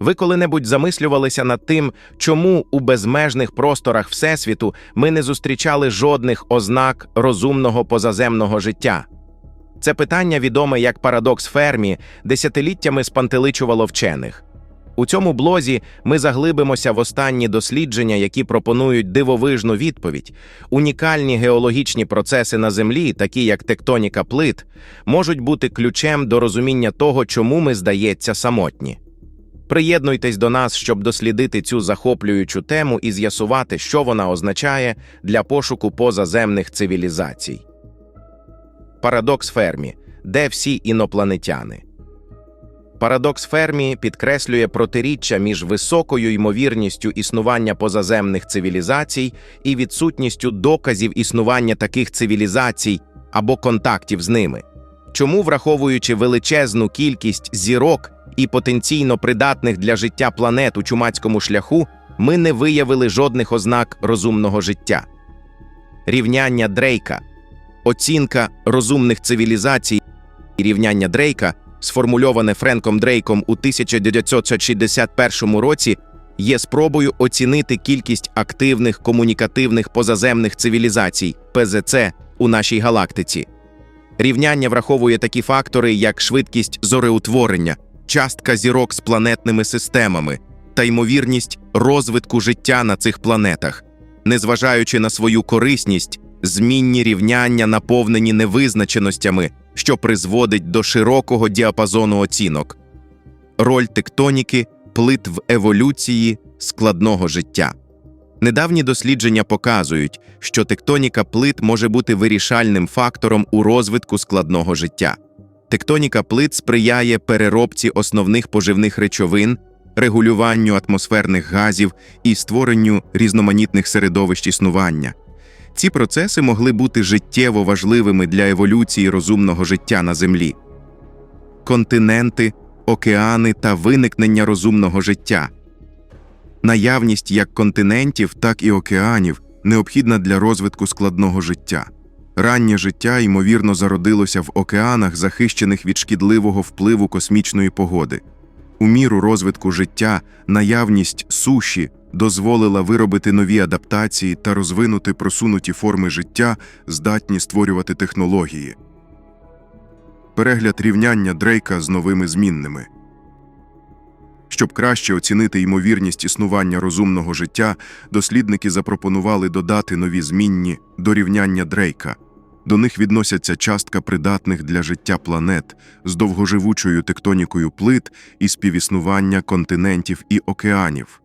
Ви коли-небудь замислювалися над тим, чому у безмежних просторах Всесвіту ми не зустрічали жодних ознак розумного позаземного життя? Це питання, відоме як парадокс Фермі, десятиліттями спантеличувало вчених. У цьому блозі ми заглибимося в останні дослідження, які пропонують дивовижну відповідь. Унікальні геологічні процеси на Землі, такі як тектоніка плит, можуть бути ключем до розуміння того, чому ми, здається, самотні. Приєднуйтесь до нас, щоб дослідити цю захоплюючу тему і з'ясувати, що вона означає для пошуку позаземних цивілізацій. Парадокс Фермі. Де всі інопланетяни? Парадокс Фермі підкреслює протиріччя між високою ймовірністю існування позаземних цивілізацій і відсутністю доказів існування таких цивілізацій або контактів з ними. Чому, враховуючи величезну кількість зірок і потенційно придатних для життя планет у чумацькому шляху, ми не виявили жодних ознак розумного життя? Рівняння Дрейка оцінка розумних цивілізацій і рівняння Дрейка, сформульоване Френком Дрейком у 1961 році, є спробою оцінити кількість активних комунікативних позаземних цивілізацій ПЗЦ у нашій галактиці. Рівняння враховує такі фактори, як швидкість зореутворення, частка зірок з планетними системами та ймовірність розвитку життя на цих планетах, незважаючи на свою корисність, змінні рівняння наповнені невизначеностями, що призводить до широкого діапазону оцінок. Роль тектоніки плит в еволюції складного життя. Недавні дослідження показують, що тектоніка плит може бути вирішальним фактором у розвитку складного життя. Тектоніка плит сприяє переробці основних поживних речовин, регулюванню атмосферних газів і створенню різноманітних середовищ існування. Ці процеси могли бути життєво важливими для еволюції розумного життя на Землі. Континенти, океани та виникнення розумного життя. Наявність як континентів, так і океанів необхідна для розвитку складного життя. Раннє життя, ймовірно, зародилося в океанах, захищених від шкідливого впливу космічної погоди. У міру розвитку життя наявність суші дозволила виробити нові адаптації та розвинути просунуті форми життя, здатні створювати технології. Перегляд рівняння Дрейка з новими змінними. Щоб краще оцінити ймовірність існування розумного життя, дослідники запропонували додати нові змінні до рівняння Дрейка. До них відносяться частка придатних для життя планет з довгоживучою тектонікою плит і співіснування континентів і океанів.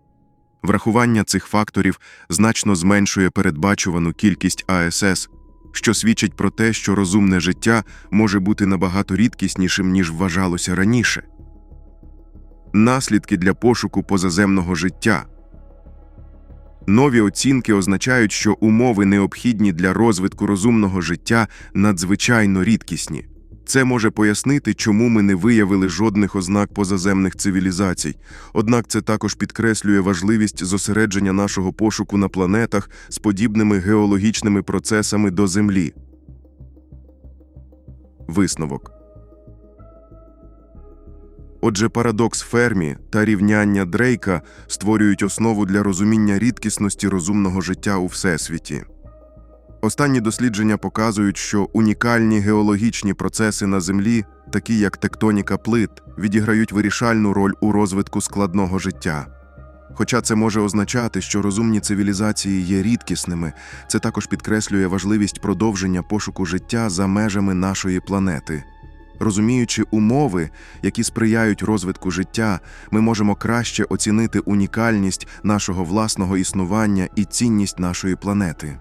Врахування цих факторів значно зменшує передбачувану кількість АСС, що свідчить про те, що розумне життя може бути набагато рідкіснішим, ніж вважалося раніше. Наслідки для пошуку позаземного життя. Нові оцінки означають, що умови, необхідні для розвитку розумного життя, надзвичайно рідкісні. Це може пояснити, чому ми не виявили жодних ознак позаземних цивілізацій. Однак це також підкреслює важливість зосередження нашого пошуку на планетах з подібними геологічними процесами до Землі. Висновок Отже, парадокс Фермі та рівняння Дрейка створюють основу для розуміння рідкісності розумного життя у всесвіті. Останні дослідження показують, що унікальні геологічні процеси на Землі, такі як тектоніка плит, відіграють вирішальну роль у розвитку складного життя. Хоча це може означати, що розумні цивілізації є рідкісними, це також підкреслює важливість продовження пошуку життя за межами нашої планети. Розуміючи умови, які сприяють розвитку життя, ми можемо краще оцінити унікальність нашого власного існування і цінність нашої планети.